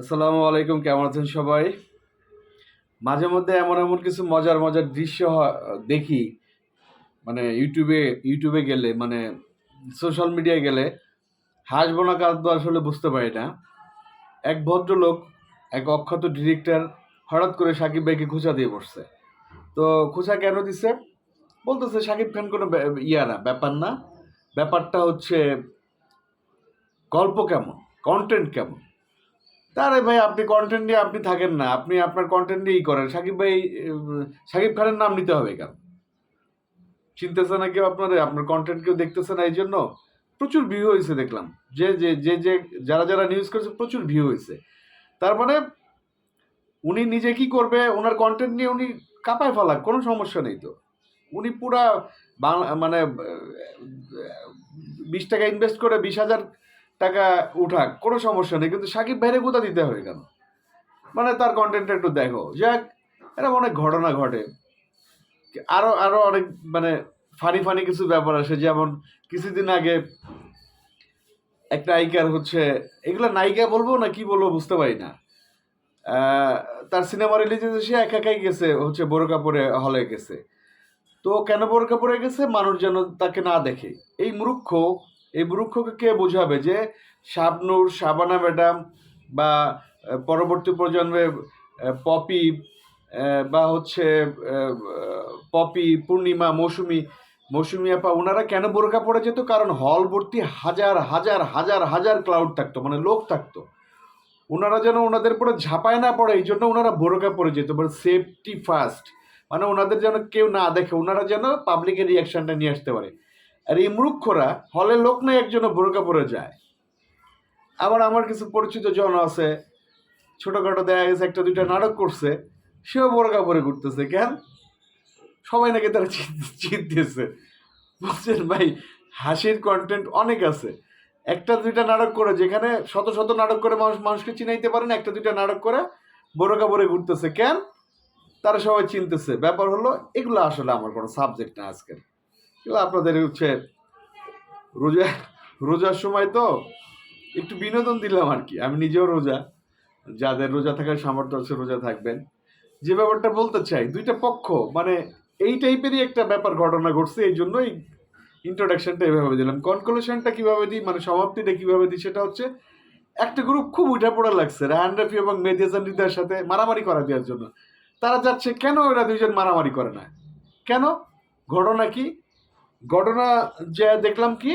আসসালামু আলাইকুম, কেমন আছেন সবাই? মাঝে মধ্যে এমন এমন কিছু মজার মজার দৃশ্য দেখি মানে ইউটিউবে ইউটিউবে গেলে মানে সোশ্যাল মিডিয়ায় গেলে, হাসবো না কাঁদবো আসলে বুঝতে পারি না। এক ভদ্রলোক, এক অক্ষত ডিরেক্টর হঠাৎ করে সাকিব ভাইকে খোঁচা দিয়ে বসছে। তো খোঁচা কেন দিছে? বলতেছে, সাকিব খান কোনো ইয়া না, ব্যাপার না। ব্যাপারটা হচ্ছে গল্প কেমন কন্টেন্ট কেমন? তারে ভাই, আপনি কন্টেন্ট নিয়ে আপনি থাকেন না। আপনি আপনার কন্টেন্ট নিয়েই করেন। সাকিব ভাই সাকিব খানের নাম নিতে হবে কেন? চিনতেছে না কেউ আপনার? আপনার কন্টেন্ট কেউ দেখতেছে না এই জন্য প্রচুর ভিউ হয়েছে দেখলাম। যে যে যে যে, যারা যারা নিউজ করেছে, প্রচুর ভিউ হয়েছে। তার মানে উনি নিজে কি করবে? ওনার কন্টেন্ট নিয়ে উনি কাঁপায় ফেলাক, কোনো সমস্যা নেই তো। উনি পুরা বাংলা মানে বিশ টাকা ইনভেস্ট করে বিশ হাজার টাকা উঠাক, কোনো সমস্যা নেই, কিন্তু সাকিব ভাইরে কোথা দিতে হবে কেন? মানে তার কন্টেন্ট একটু দেখো। যাক, এরকম অনেক ঘটনা ঘটে। আরও আরও অনেক মানে ফানি ফানি কিছু ব্যাপার আসে, যেমন কিছুদিন আগে একটা নায়িকার হচ্ছে, এগুলো নায়িকা বলব না কি বলব বুঝতে পারি না। তার সিনেমা রিলিজ সে একা একাই গেছে, হচ্ছে বোরকা কাপড়ে হলে গেছে। তো কেন বোরকা কাপড়ে গেছে? মানুষ যেন তাকে না দেখে। এই মূর্খ এই মূর্খকে কে বোঝাবে যে শাবনূর, শাবানা ম্যাডাম বা পরবর্তী প্রজন্মে পপি বা হচ্ছে পপি, পূর্ণিমা, মৌসুমি মৌসুমি আপা ওনারা কেন বোরকা পড়ে যেত? কারণ হল ভর্তি হাজার হাজার হাজার হাজার ক্লাউড থাকতো মানে লোক থাকতো। ওনারা যেন ওনাদের পরে ঝাঁপায় না পড়ে, এই জন্য ওনারা বোরকা পড়ে যেত মানে সেফটি ফার্স্ট মানে ওনাদের যেন কেউ না দেখে ওনারা যেন পাবলিকের রিয়াকশনটা নিয়ে আসতে পারে। আর এই মূর্খরা হলে লোক নেই, একজনও বোরকা পরে যায়। আবার আমার কিছু পরিচিত জন আছে, ছোটোখাটো দেখা গেছে, একটা দুইটা নাটক করছে, সেও বোরকা পরে ঘুরতেছে, কেন? সবাই নাকি তারা চিনতেছে। বুঝছেন ভাই, হাসির কন্টেন্ট অনেক আছে। একটা দুইটা নাটক করে, যেখানে শত শত নাটক করে মানুষ, মানুষকে চিনাইতে পারে না, একটা দুইটা নাটক করে বোরকা পরে ঘুরতেছে, কেন? তারা সবাই চিনতেছে। ব্যাপার হলো, এগুলো আসলে আমার কোনো সাবজেক্ট না আজকের। এগুলো আপনাদের হচ্ছে? রোজা, রোজার সময় তো একটু বিনোদন দিলাম আর কি। আমি নিজেও রোজা, যাদের রোজা থাকার সামর্থ্য আছে রোজা থাকবেন। যে ব্যাপারটা বলতে চাই, দুইটা পক্ষ মানে এই টাইপেরই একটা ব্যাপার ঘটনা ঘটছে, এই জন্যই ইন্ট্রোডাকশনটা এভাবে দিলাম। কনক্লুশনটা কীভাবে দিই মানে সমাপ্তিটা কীভাবে দিই, সেটা হচ্ছে একটা গ্রুপ খুব উঠা পড়া লাগছে রাহান রাফি এবং মেদিয়াজান হৃদয়ের সাথে মারামারি করা দেওয়ার জন্য। তারা যাচ্ছে কেন ওরা দুইজন মারামারি করে না? কেন? ঘটনা কি? ঘটনা যে দেখলাম কি?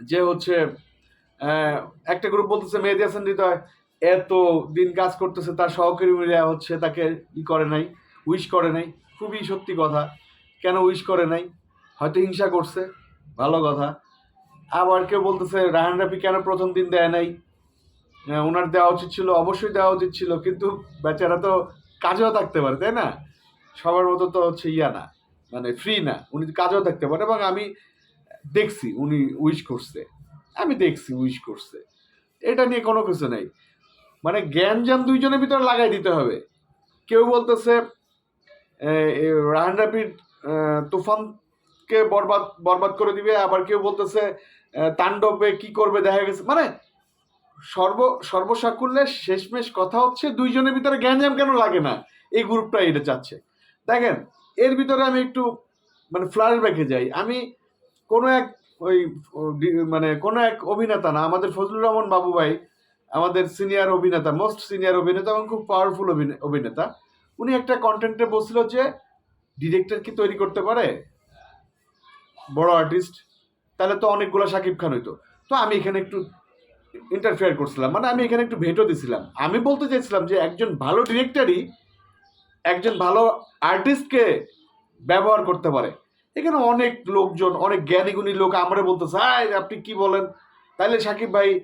যে হচ্ছে একটা গ্রুপ বলতেছে, মেহেদি হাসান হৃদয় এত দিন কাজ করতেছে, তার সহকর্মীরা হচ্ছে তাকে ই করে নাই উইশ করে নাই। খুবই সত্যি কথা। কেন উইশ করে নাই? হয়তো হিংসা করছে। ভালো কথা। আবার কেউ বলতেছে, রাহান রাফি কেন প্রথম দিন দেয় নাই? ওনার দেওয়া উচিত ছিল, অবশ্যই দেওয়া উচিত ছিল, কিন্তু বেচারা তো কাজেও থাকতে পারে, তাই না? সবার মতো তো হচ্ছে ইয়া না। মানে ফ্রি না, উনি কাজেও থাকতে পারে এবং আমি দেখছি উনি উইশ করছে। আমি দেখছি উইশ করছে। এটা নিয়ে কোনো কিছু নেই। মানে জ্ঞান জ্ঞান দুইজনের ভিতরে লাগাই দিতে হবে। কেউ বলতেছে রাহান তুফানকে বরবাদ বরবাদ করে দিবে। আবার কেউ বলতেছে তাণ্ডবে কি করবে দেখা গেছে। মানে সর্ব সর্বসাকুল্যের শেষমেশ কথা হচ্ছে দুইজনের ভিতরে জ্ঞানজাম কেন লাগে না? এই গ্রুপটা এটা চাচ্ছে। দেখেন এর ভিতরে আমি একটু মানে ফ্ল্যাশ ব্যাকে যাই। আমি কোনো এক ওই মানে কোনো এক অভিনেতা না, আমাদের ফজলুর রহমান বাবু ভাই, আমাদের সিনিয়র অভিনেতা মোস্ট সিনিয়র অভিনেতা এবং খুব পাওয়ারফুল অভিনেতা, উনি একটা কন্টেন্টে বলছিল যে ডিরেক্টর কি তৈরি করতে পারে? বড় আর্টিস্ট তাহলে তো অনেকগুলো শাকিব খান হইতো। তো আমি এখানে একটু ইন্টারফেয়ার করছিলাম। মানে আমি এখানে একটু ভেটো দিছিলাম। আমি বলতে চাইছিলাম যে, একজন ভালো ডিরেক্টরই একজন ভালো আর্টিস্টকে ব্যবহার করতে পারে। এখানে অনেক লোকজন, অনেক জ্ঞানী গুণী লোক আমরা বলতেছে হাই আপনি কি বলেন? তাহলে সাকিব ভাই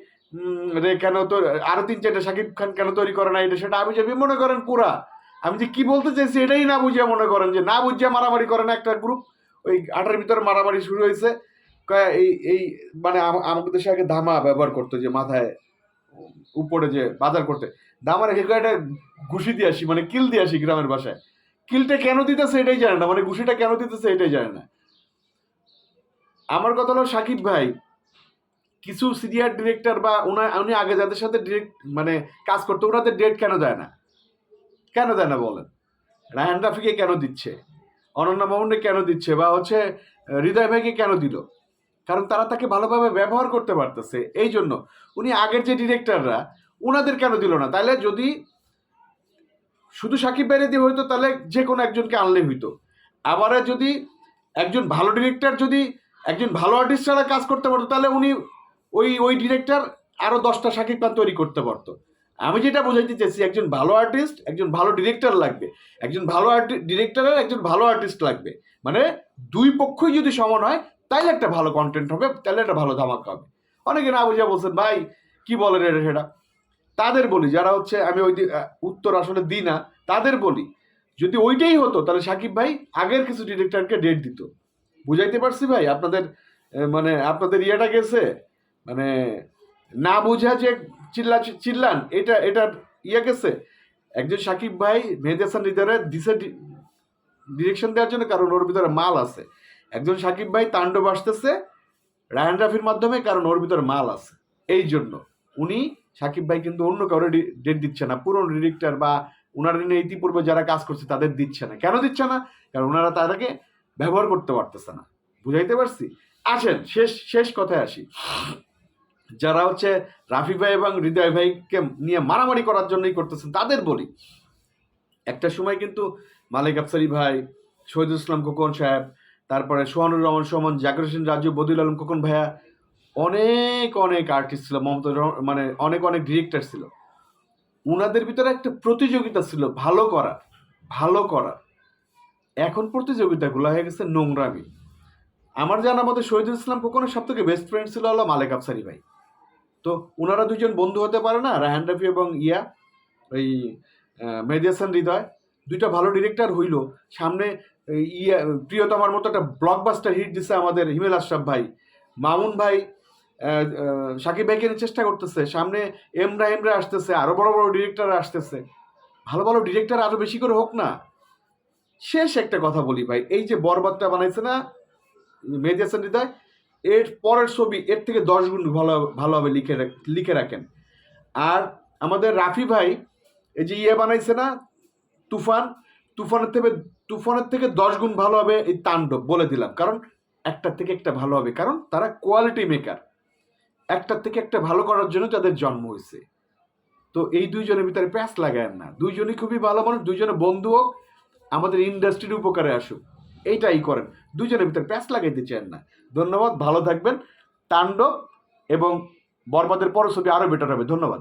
রে, কেন তো, আরও তিন চারটা সাকিব খান কেন তৈরি করে না এটা সেটা আমি যাবি মনে করেন পুরা। আমি যে কি বলতে চাইছি এটাই না বুঝিয়া মনে করেন যে, না বুঝিয়া মারামারি করে না একটা গ্রুপ ওই আটার ভিতরে মারামারি শুরু হয়েছে। এই এই মানে আম- আমাদের দেশে আগে ধামা ব্যবহার করতো যে মাথায় উপরে যে বাজার করতে ধামা রেখে কয় একটা ঘুষি দিয়ে আসি মানে কিল দিয়ে আসি গ্রামের বাসায়। কিলটা কেন দিতেছে এটাই জানে না মানে ঘুষিটা কেন দিতেছে এটাই জানে না। আমার কথা হলো সাকিব ভাই, কিছু সিনিয়র ডিরেক্টর বা উনা, উনি আগে যাদের সাথে ডিরেক্ট মানে কাজ করতো, ওনাদের ডেট কেন দেয় না? কেন দেয় না বলেন? রায়হান রাফিকে কেন দিচ্ছে? অনন্যা মামুনকে কেন দিচ্ছে? বা হচ্ছে, হৃদয় ভাইকে কেন দিল? কারণ তারা তাকে ভালোভাবে ব্যবহার করতে পারতেছে। এই জন্য উনি আগের যে ডিরেক্টররা ওনাদের কেন দিল না? তাহলে যদি শুধু সাকিব বাইরে দিয়ে হইতো তাহলে যে কোনো একজনকে আনলে হইতো। আবার যদি একজন ভালো ডিরেক্টর যদি একজন ভালো আর্টিস্ট ছাড়া কাজ করতে পারতো তাহলে উনি ওই ওই ডিরেক্টর আরও দশটা সাকিব খান তৈরি করতে পারতো। আমি যেটা বোঝাইতে চাইছি, একজন ভালো আর্টিস্ট একজন ভালো ডিরেক্টর লাগবে। একজন ভালো ডিরেক্টরের একজন ভালো আর্টিস্ট লাগবে। মানে দুই পক্ষই যদি সমান হয় তাইলে একটা ভালো কন্টেন্ট হবে তাহলে একটা ভালো ধামাকা হবে। অনেকে না বুঝা বলছেন, ভাই, কি বলেন এটা সেটা? তাদের বলি, যারা হচ্ছে আমি ওই উত্তর আসলে দিই না, তাদের বলি, যদি ওইটাই হতো, তাহলে সাকিব ভাই আগের কিছু ডিরেক্টরকে ডেট দিত। বুঝাইতে পারছি ভাই, আপনাদের মানে আপনাদের ইয়েটা গেছে? মানে না বুঝা যে চিল্লা, চিল্লান, এটা এটা ইয়ে গেছে? একজন সাকিব ভাই মেহেদি হাসান হৃদয়ে দিছে ডিরেকশন দেওয়ার জন্য, কারণ ওর ভিতরে মাল আছে। একজন সাকিব ভাই তাণ্ডব আসতেছে রায়ন রাফির মাধ্যমে, কারণ ওর ভিতরে মাল আছে। এই জন্য উনি সাকিব ভাই কিন্তু অন্য কারও ডেট দিচ্ছে না। পুরনো ডিরেক্টর বা ওনারা নিয়ে ইতিপূর্বে যারা কাজ করছে তাদের দিচ্ছে না। কেন দিচ্ছে না? কারণ ওনারা তাদেরকে ব্যবহার করতে পারতেছে না। বুঝাইতে পারছি? আসেন, শেষ শেষ কথায় আসি। যারা হচ্ছে রাফি ভাই এবং হৃদয় ভাইকে নিয়ে মারামারি করার জন্যই করতেছেন, তাদের বলি। একটা সময় কিন্তু মালিক আফসারি ভাই, শহীদুল ইসলাম খোকন সাহেব তারপরে সোহানুর রহমান, সোমন জাকির হোসেন রাজু বদিউল আলম, খোকন ভাইয়া, অনেক অনেক আর্টিস্ট ছিল মমতা মানে অনেক অনেক ডিরেক্টর ছিল। উনাদের ভিতরে একটা প্রতিযোগিতা ছিল, ভালো করা ভালো করা। এখন প্রতিযোগিতাগুলো হয়ে গেছে নোংরামি। আমার জানার মধ্যে শহীদুল ইসলাম খোকনের সব থেকে বেস্ট ফ্রেন্ড ছিল হলো মালেক আফসারি ভাই। তো ওনারা দুজন বন্ধু হতে পারে না, রায়হান রাফি এবং ইয়া, ওই মেহেদি হৃদয়। দুইটা ভালো ডিরেক্টর হইল। সামনে ইয়া, প্রিয়তমার মতো একটা ব্লকবাস্টার হিট দিছে আমাদের হিমেল আশরাফ ভাই। মামুন ভাই সাকিব ভাইকে চেষ্টা করতেছে। সামনে এমরা এমরা আসতেছে, আরও বড় বড় ডিরেক্টর আসতেছে। ভালো ভালো ডিরেক্টর আরও বেশি করে হোক না। শেষ একটা কথা বলি ভাই, এই যে বরবাদটা বানাইছে না, মেহেদি হাসান হৃদয়, এর পরের ছবি, এর থেকে দশ গুণ ভালো ভালোভাবে লিখে লিখে রাখেন। আর আমাদের রাফি ভাই, এই যে ইয়ে বানাইছে না, তুফান তুফানের থেকে তুফানের থেকে দশ গুণ ভালো হবে এই তাণ্ডব, বলে দিলাম। কারণ একটার থেকে একটা ভালো হবে। কারণ তারা কোয়ালিটি মেকার একটার থেকে একটা ভালো করার জন্য তাদের জন্ম হয়েছে। তো এই দুইজনের ভিতরে প্যাঁচ লাগায় না। দুইজনই খুবই ভালো মানুষ দুইজনে বন্ধু হোক, আমাদের ইন্ডাস্ট্রির উপকারে আসুক। এইটাই করেন। দুইজনের ভিতরে প্যাঁচ লাগাইতে চান না। ধন্যবাদ, ভালো থাকবেন। তাণ্ডব এবং বরবাদের পর আরও বেটার হবে। ধন্যবাদ।